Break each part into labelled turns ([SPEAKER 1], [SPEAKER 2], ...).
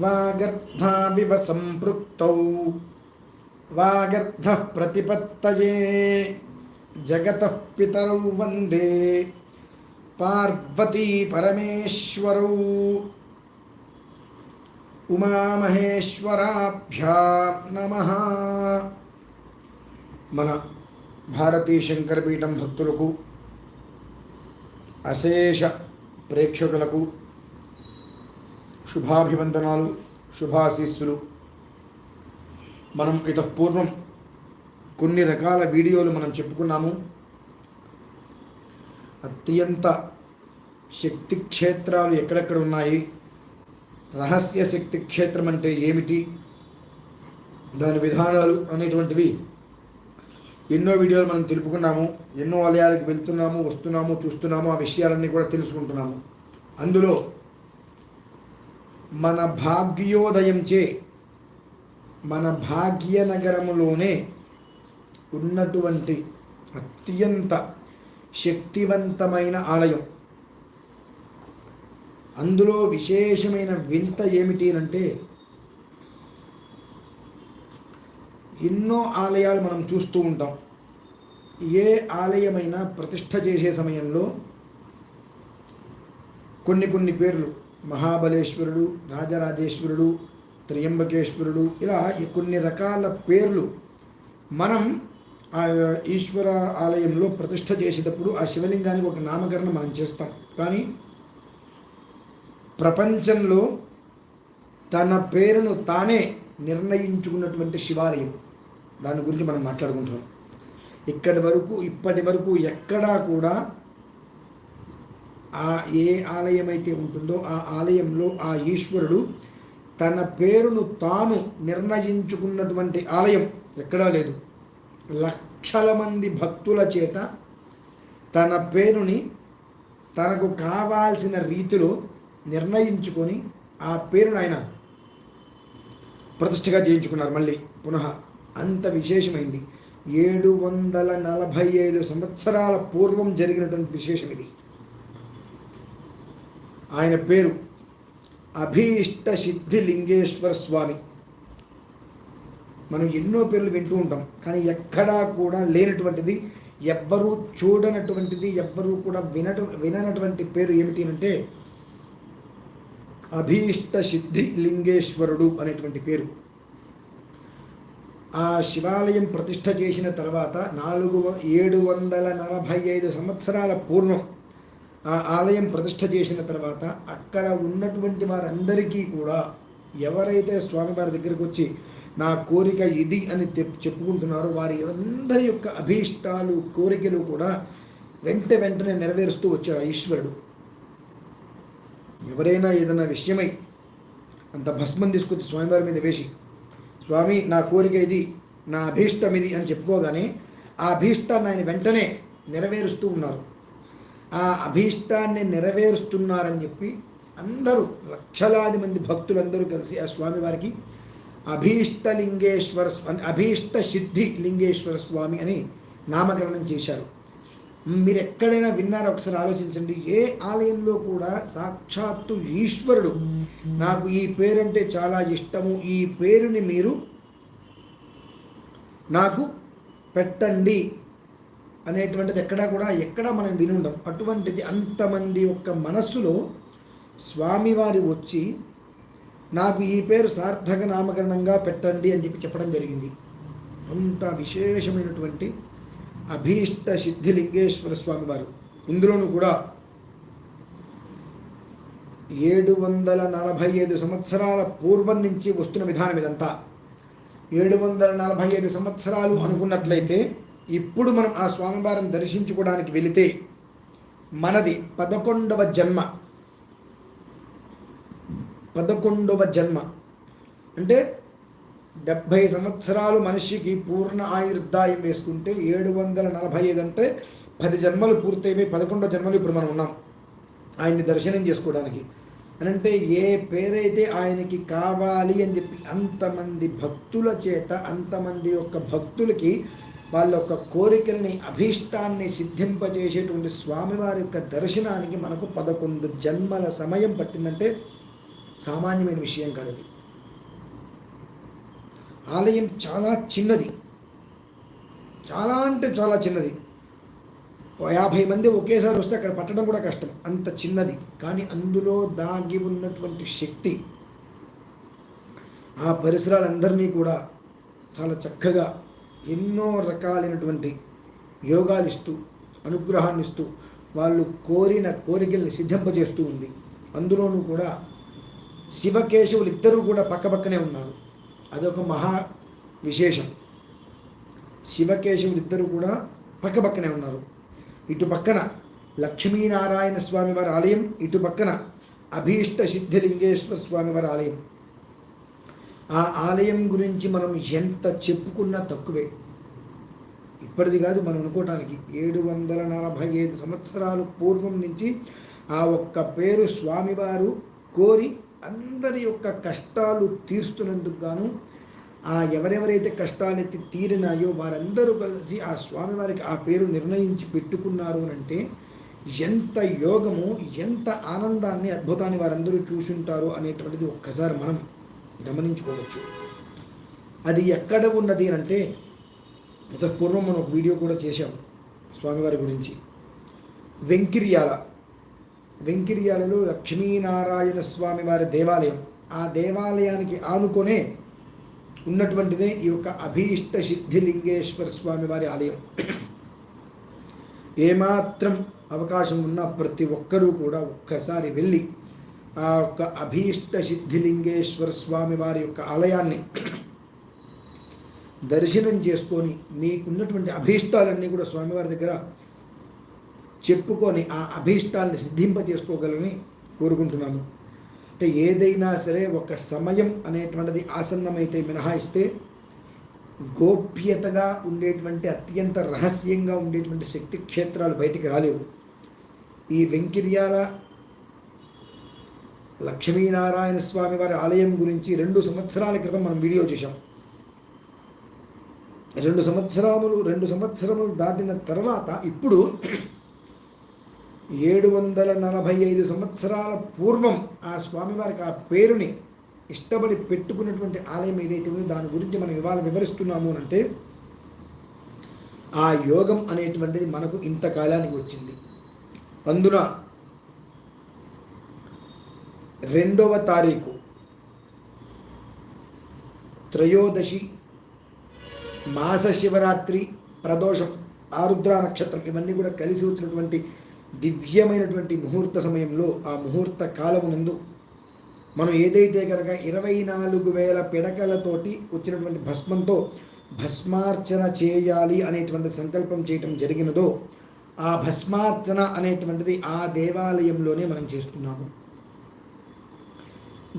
[SPEAKER 1] వాగర్ధావివ సంపృక్తౌ వాగర్ధ ప్రతిపత్తయే జగతః పితరౌ వందే పార్వతీ పరమేశ్వరౌ ఉమామహేశ్వరాభ్యా నమ మన భారతీ శంకరపీఠం భక్తులకు అశేష ప్రేక్షకులకు శుభాభివందనాలు శుభాశీస్సులు. మనం పూర్వం కొన్ని రకాల వీడియోలు మనం చెప్పుకున్నాము. అత్యంత శక్తి క్షేత్రాలు ఎక్కడెక్కడ ఉన్నాయి? రహస్య శక్తి క్షేత్రం అంటే ఏమిటి? దాని విధానాలు అనేటువంటివి ఎన్నో వీడియోలు మనం తెలుపుకున్నాము. ఎన్నో ఆలయాలకు వెళ్తున్నాము వస్తున్నాము చూస్తున్నాము ఆ విషయాలన్నీ కూడా తెలుసుకుంటున్నాము. అందులో మన భాగ్యోదయంచే మన భాగ్యనగరములోనే ఉన్నటువంటి అత్యంత శక్తివంతమైన ఆలయం. అందులో విశేషమైన వింత ఏమిటి అంటే ఎన్నో ఆలయాలు మనం చూస్తూ ఉంటాం. ఏ ఆలయమైనా ప్రతిష్ట చేసే సమయంలో కొన్ని కొన్ని పేర్లు మహాబలేశ్వరుడు రాజరాజేశ్వరుడు త్రియంబకేశ్వరుడు ఇలా కొన్ని రకాల పేర్లు మనం ఆ ఈశ్వర ఆలయంలో ప్రతిష్ట చేసేటప్పుడు ఆ శివలింగానికి ఒక నామకరణం మనం చేస్తాం. కానీ ప్రపంచంలో తన పేరును తానే నిర్ణయించుకున్నటువంటి శివాలయం. దాని గురించి మనం మాట్లాడుకుంటున్నాం. ఇక్కడి వరకు ఇప్పటి వరకు ఎక్కడా కూడా ఆ ఏ ఆలయం అయితే ఉంటుందో ఆ ఆలయంలో ఆ ఈశ్వరుడు తన పేరును తాను నిర్ణయించుకున్నటువంటి ఆలయం ఎక్కడా లేదు. లక్షల మంది భక్తుల చేత తన పేరుని తనకు కావాల్సిన రీతిలో నిర్ణయించుకొని ఆ పేరును ఆయన ప్రతిష్టగా చేయించుకున్నారు మళ్ళీ పునః. అంత విశేషమైంది. ఏడు వందల నలభై ఐదు సంవత్సరాల పూర్వం జరిగినటువంటి విశేషం ఇది. ఆయన పేరు అభీష్ట సిద్ధి లింగేశ్వర స్వామి. మనం ఎన్నో పేర్లు వింటూ ఉంటాం కానీ ఎక్కడా కూడా లేనటువంటిది ఎవ్వరూ చూడనటువంటిది ఎవ్వరూ కూడా వినట విననటువంటి పేరు ఏమిటి అంటే అభీష్ట సిద్ధి లింగేశ్వరుడు అనేటువంటి పేరు. ఆ శివాలయం ప్రతిష్ట చేసిన తర్వాత నాలుగు ఏడు వందల నలభై ఐదు సంవత్సరాల పూర్వం ఆ ఆలయం ప్రతిష్ట చేసిన తర్వాత అక్కడ ఉన్నటువంటి వారందరికీ కూడా ఎవరైతే స్వామివారి దగ్గరకు వచ్చి నా కోరిక ఇది అని చెప్పుకుంటున్నారో వారి అందరి యొక్క అభీష్టాలు కోరికలు కూడా వెంట వెంటనే నెరవేరుస్తూ వచ్చాడు ఈశ్వరుడు. ఎవరైనా ఏదైనా విషయమై అంత భస్మం తీసుకొచ్చి స్వామివారి మీద వేసి స్వామి నా కోరిక ఇది నా అభీష్టం ఇది అని చెప్పుకోగానే ఆ అభీష్టాన్ని ఆయన వెంటనే నెరవేరుస్తూ ఉన్నారు. ఆ అభీష్టాన్ని నెరవేరుస్తున్నారని చెప్పి అందరూ లక్షలాది మంది భక్తులందరూ కలిసి ఆ స్వామివారికి అభీష్టలింగేశ్వర స్వామి అభీష్ట సిద్ధి లింగేశ్వర స్వామి అని నామకరణం చేశారు. మీరు ఎక్కడైనా విన్నారో? ఒకసారి ఆలోచించండి. ఏ ఆలయంలో కూడా సాక్షాత్తు ఈశ్వరుడు. నాకు ఈ పేరంటే చాలా ఇష్టము. ఈ పేరుని మీరు నాకు పెట్టండి. అనేటువంటిది ఎక్కడా కూడా ఎక్కడా మనం విని ఉండం అటువంటిది అంతమంది యొక్క మనస్సులో స్వామివారి వచ్చి నాకు ఈ పేరు సార్థక నామకరణంగా పెట్టండి అని చెప్పి చెప్పడం జరిగింది. అంత విశేషమైనటువంటి అభీష్ట సిద్ధిలింగేశ్వర స్వామివారు. ఇందులోనూ కూడా ఏడు వందల నలభై ఐదు సంవత్సరాల పూర్వం నుంచి వస్తున్న విధానం ఇదంతా. ఏడు వందల నలభై ఐదు సంవత్సరాలు అనుకున్నట్లయితే ఇప్పుడు మనం ఆ స్వామివారిని దర్శించుకోవడానికి వెళితే మనది పదకొండవ జన్మ. పదకొండవ జన్మ. అంటే డెబ్భై సంవత్సరాలు మనిషికి పూర్ణ ఆయుర్దాయం వేసుకుంటే ఏడు వందల నలభై ఐదు అంటే పది జన్మలు పూర్తయిపోయి పదకొండో జన్మలు ఇప్పుడు మనం ఉన్నాం ఆయన్ని దర్శనం చేసుకోవడానికి. అని అంటే ఏ పేరైతే ఆయనకి కావాలి అని చెప్పి అంతమంది భక్తుల చేత అంతమంది యొక్క భక్తులకి వాళ్ళ యొక్క కోరికల్ని అభీష్టాన్ని సిద్ధింపజేసేటువంటి స్వామివారి యొక్క దర్శనానికి మనకు పదకొండు జన్మల సమయం పట్టిందంటే సామాన్యమైన విషయం కాదు అది. ఆలయం చాలా చిన్నది. చాలా అంటే చాలా చిన్నది. ఓ యాభై మంది ఒకేసారి వస్తే అక్కడ పట్టడం కూడా కష్టం. అంత చిన్నది. కానీ అందులో దాగి ఉన్నటువంటి శక్తి ఆ పరిసరాలందరినీ కూడా చాలా చక్కగా ఎన్నో రకాలైనటువంటి యోగాలు ఇస్తూ అనుగ్రహాన్ని ఇస్తూ వాళ్ళు కోరిన కోరికల్ని సిద్ధింపజేస్తూ ఉంది. అందులోనూ కూడా శివకేశవులు ఇద్దరూ కూడా పక్కపక్కనే ఉన్నారు. అదొక మహా విశేషం. శివకేశవులు ఇద్దరు కూడా పక్కపక్కనే ఉన్నారు. ఇటు పక్కన లక్ష్మీనారాయణ స్వామి వారి ఆలయం ఇటు పక్కన అభీష్ట సిద్ధిలింగేశ్వర స్వామి వారి ఆలయం. ఆ ఆలయం గురించి మనం ఎంత చెప్పుకున్నా తక్కువే. ఇప్పటిది కాదు మనం అనుకోవటానికి ఏడు వందల నలభై ఐదు సంవత్సరాలు పూర్వం నుంచి ఆ ఒక్క పేరు స్వామివారు కోరి అందరి యొక్క కష్టాలు తీరుస్తున్నందుకు గాను ఆ ఎవరెవరైతే కష్టాలు ఎత్తి తీరినాయో వారందరూ కలిసి ఆ స్వామివారికి ఆ పేరు నిర్ణయించి పెట్టుకున్నారు అని అంటే ఎంత యోగము ఎంత ఆనందాన్ని అద్భుతాన్ని వారందరూ చూసుంటారు అనేటువంటిది ఒక్కసారి మనం గమనించుకోవచ్చు. అది ఎక్కడ ఉన్నది అని అంటే ఇంత పూర్వం మనం ఒక వీడియో కూడా చేశాం స్వామివారి గురించి. వెంకిర్యాల. వెంకిర్యాలలో లక్ష్మీనారాయణ స్వామి వారి దేవాలయం. ఆ దేవాలయానికి ఆనుకొనే ఉన్నటువంటిదే ఈ యొక్క అభీష్ట సిద్ధిలింగేశ్వర స్వామి వారి ఆలయం. ఏమాత్రం అవకాశం ఉన్న ప్రతి ఒక్కరూ కూడా ఒక్కసారి వెళ్ళి ఆ యొక్క అభీష్ట సిద్ధిలింగేశ్వర స్వామి వారి యొక్క ఆలయాన్ని దర్శనం చేసుకొని మీకున్నటువంటి అభీష్టాలన్నీ కూడా స్వామివారి దగ్గర చెప్పుకొని ఆ అభీష్టాలని సిద్ధింపజేసుకోగలని కోరుకుంటున్నాము. అంటే ఏదైనా సరే ఒక సమయం అనేటువంటిది ఆసన్నమైతే మినహాయిస్తే గోప్యతగా ఉండేటువంటి అత్యంత రహస్యంగా ఉండేటువంటి శక్తి క్షేత్రాలు బయటికి రాలేవు. ఈ వెంకిర్యాల లక్ష్మీనారాయణ స్వామి వారి ఆలయం గురించి రెండు సంవత్సరాల క్రితం మనం వీడియో చేశాం. రెండు సంవత్సరములు రెండు సంవత్సరములు దాటిన తర్వాత ఇప్పుడు ఏడు వందల నలభై ఐదు సంవత్సరాల పూర్వం ఆ స్వామివారికి ఆ పేరుని ఇష్టపడి పెట్టుకున్నటువంటి ఆలయం ఏదైతే ఉందో దాని గురించి మనం ఇవాళ వివరిస్తున్నాము అంటే ఆ యోగం అనేటువంటిది మనకు ఇంతకాలానికి వచ్చింది. అందున రెండవ తారీఖు త్రయోదశి మాస శివరాత్రి ప్రదోషం ఆరుద్ర నక్షత్రం ఇవన్నీ కూడా కలిసి వచ్చినటువంటి దివ్యమైనటువంటి ముహూర్త సమయంలో ఆ ముహూర్త కాలమునందు మనం ఏదైతే కనుక ఇరవై నాలుగు వేల పిడకలతోటి వచ్చినటువంటి భస్మంతో భస్మార్చన చేయాలి అనేటువంటి సంకల్పం చేయటం జరిగినదో ఆ భస్మార్చన అనేటువంటిది ఆ దేవాలయంలోనే మనం చేస్తున్నాము.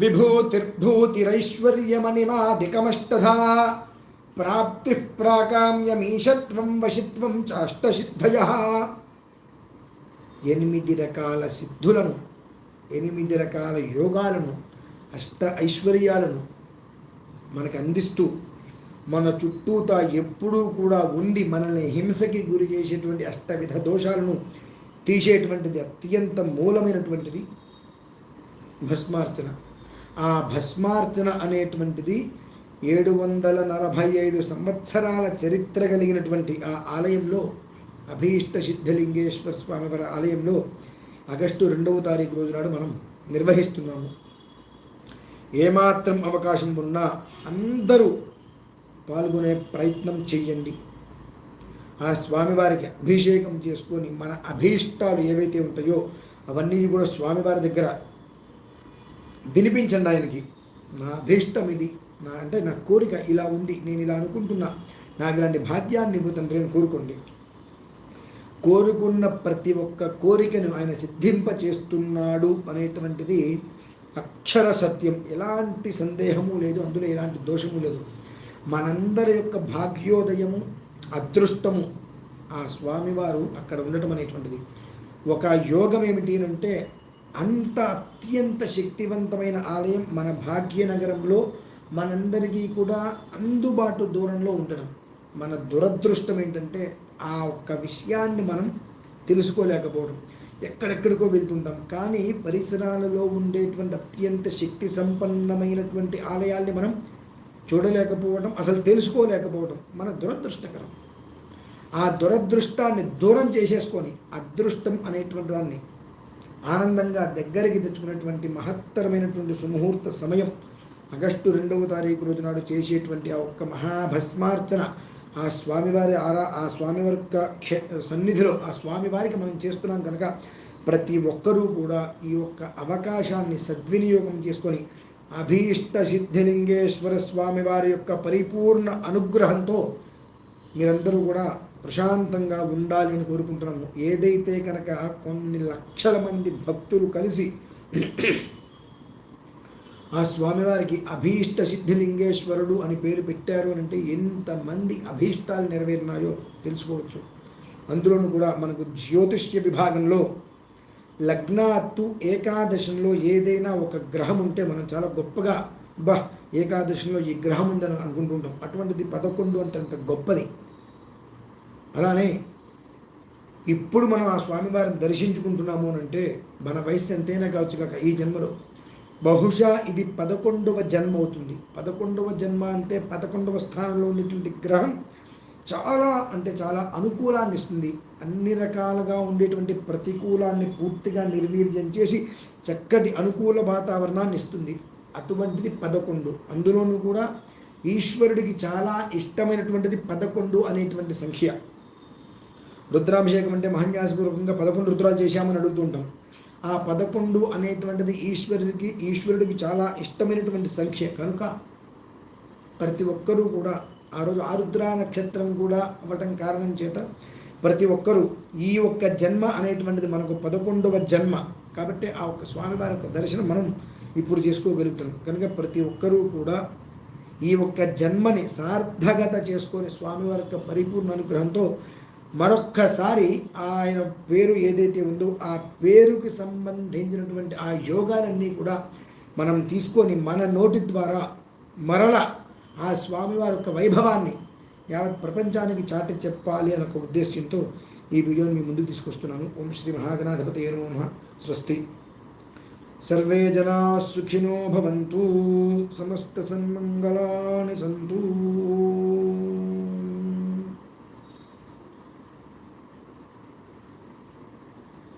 [SPEAKER 1] విభూతిర్భూతిరైశ్వర్యమణిమాధికమష్టధా ప్రాప్తి ప్రాకామ్యమీషత్వం వశిత్వం చాష్టసిద్ధయ ఎనిమిది రకాల సిద్ధులను ఎనిమిది రకాల యోగాలను అష్ట ఐశ్వర్యాలను మనకు అందిస్తూ మన చుట్టూతా ఎప్పుడూ కూడా ఉండి మనల్ని హింసకి గురి చేసేటువంటి అష్టవిధ దోషాలను తీసేటువంటిది అత్యంత మూలమైనటువంటిది భస్మార్చన. ఆ భస్మార్చన అనేటువంటిది ఏడు వందల నలభై ఐదు సంవత్సరాల చరిత్ర కలిగినటువంటి ఆ ఆలయంలో అభీష్ట సిద్ధలింగేశ్వర స్వామి వారి ఆలయంలో ఆగస్టు రెండవ తారీఖు రోజు నాడు మనం నిర్వహిస్తున్నాము. ఏమాత్రం అవకాశం ఉన్నా అందరూ పాల్గొనే ప్రయత్నం చెయ్యండి. ఆ స్వామివారికి అభిషేకం చేసుకొని మన అభీష్టాలు ఏవైతే ఉంటాయో అవన్నీ కూడా స్వామివారి దగ్గర వినిపించండి ఆయనకి. నా అభీష్టం ఇది నా అంటే నా కోరిక ఇలా ఉంది నేను ఇలా అనుకుంటున్నా. నాకు ఇలాంటి భాగ్యాన్ని ఇవ్వు తండ్రి అని కోరుకోండి. కోరుకున్న ప్రతి ఒక్క కోరికను ఆయన సిద్ధింప చేస్తున్నాడు అనేటువంటిది అక్షర సత్యం. ఎలాంటి సందేహము లేదు అందులో ఎలాంటి దోషము లేదు. మనందరి యొక్క భాగ్యోదయము అదృష్టము ఆ స్వామివారు అక్కడ ఉండటం అనేటువంటిది. ఒక యోగం ఏమిటి అంటే అంత అత్యంత శక్తివంతమైన ఆలయం మన భాగ్యనగరంలో మనందరికీ కూడా అందుబాటు దూరంలో ఉండడం. మన దురదృష్టం ఏంటంటే ఆ ఒక్క విషయాన్ని మనం తెలుసుకోలేకపోవడం. ఎక్కడెక్కడికో వెళ్తుంటాం. కానీ పరిసరాలలో ఉండేటువంటి అత్యంత శక్తి సంపన్నమైనటువంటి ఆలయాల్ని మనం చూడలేకపోవడం అసలు తెలుసుకోలేకపోవడం మన దురదృష్టకరం. ఆ దురదృష్టాన్ని దూరం చేసేసుకొని అదృష్టం అనేటువంటి దాన్ని ఆనందంగా దగ్గరికి తెచ్చుకున్నటువంటి మహత్తరమైనటువంటి సుముహూర్త సమయం. ఆగస్టు రెండవ తారీఖు రోజు నాడు చేసేటువంటి ఆ ఒక్క మహాభస్మార్చన ఆ స్వామివారి ఆరా ఆ స్వామివారి యొక్క క్షే సన్నిధిలో ఆ స్వామివారికి మనం చేస్తున్నాం కనుక ప్రతి ఒక్కరూ కూడా ఈ యొక్క అవకాశాన్ని సద్వినియోగం చేసుకొని అభీష్ట సిద్ధిలింగేశ్వర స్వామివారి యొక్క పరిపూర్ణ అనుగ్రహంతో మీరందరూ కూడా ప్రశాంతంగా ఉండాలి అని కోరుకుంటున్నాము ఏదైతే కనుక కొన్ని లక్షల మంది భక్తులు కలిసి ఆ స్వామివారికి అభీష్ట సిద్ధిలింగేశ్వరుడు అని పేరు పెట్టారు అని అంటే ఎంతమంది అభీష్టాలు నెరవేరినాయో తెలుసుకోవచ్చు. అందులోనూ కూడా మనకు జ్యోతిష్య విభాగంలో లగ్నాత్తు ఏకాదశంలో ఏదైనా ఒక గ్రహం ఉంటే మనం చాలా గొప్పగా బా ఏకాదశంలో ఈ గ్రహం ఉందని అనుకుంటుంటాం. అటువంటిది పదకొండు అంటే అంత గొప్పది. అలానే ఇప్పుడు మనం ఆ స్వామివారిని దర్శించుకుంటున్నాము అని అంటే మన వయసు ఎంతైనా కావచ్చు కాక ఈ జన్మలో. బహుశా ఇది పదకొండవ జన్మ అవుతుంది. పదకొండవ జన్మ అంటే పదకొండవ స్థానంలో ఉన్నటువంటి గ్రహం చాలా అంటే చాలా అనుకూలాన్ని ఇస్తుంది. అన్ని రకాలుగా ఉండేటువంటి ప్రతికూలాన్ని పూర్తిగా నిర్వీర్యం చేసి చక్కటి అనుకూల వాతావరణాన్ని ఇస్తుంది. అటువంటిది పదకొండు. అందులోనూ కూడా ఈశ్వరుడికి చాలా ఇష్టమైనటువంటిది పదకొండు అనేటువంటి సంఖ్య. రుద్రాభిషేకం అంటే మహాన్యాసపూర్వకంగా పదకొండు రుద్రాలు చేశామని అడుగుతుంటాం ఆ పదకొండు అనేటువంటిది ఈశ్వరుడికి ఈశ్వరుడికి చాలా ఇష్టమైనటువంటి సంఖ్య. కనుక ప్రతి ఒక్కరూ కూడా ఆ రోజు ఆరుద్ర నక్షత్రం కూడా అవ్వటం కారణం చేత ప్రతి ఒక్కరూ ఈ ఒక్క జన్మ అనేటువంటిది మనకు పదకొండవ జన్మ. కాబట్టి ఆ ఒక్క స్వామివారి యొక్క దర్శనం మనం ఇప్పుడు చేసుకోగలుగుతున్నాం. కనుక ప్రతి ఒక్కరూ కూడా ఈ ఒక్క జన్మని సార్థకత చేసుకొని స్వామివారి యొక్క పరిపూర్ణ అనుగ్రహంతో మరొక్కసారి ఆయన పేరు ఏదైతే ఉందో ఆ పేరుకి సంబంధించినటువంటి ఆ యోగాలన్నీ కూడా మనం తీసుకొని మన నోటి ద్వారా మరల ఆ స్వామివారి యొక్క వైభవాన్ని యావత్ ప్రపంచానికి చాటి చెప్పాలి అన్న ఒక ఉద్దేశ్యంతో ఈ వీడియోని మీ ముందుకు తీసుకొస్తున్నాను. ఓం శ్రీ మహాగణాధిపతి నమ. స్వస్తి. సర్వే జనా సుఖినో భవంతు. సమస్త సన్మంగళాని సంతూ.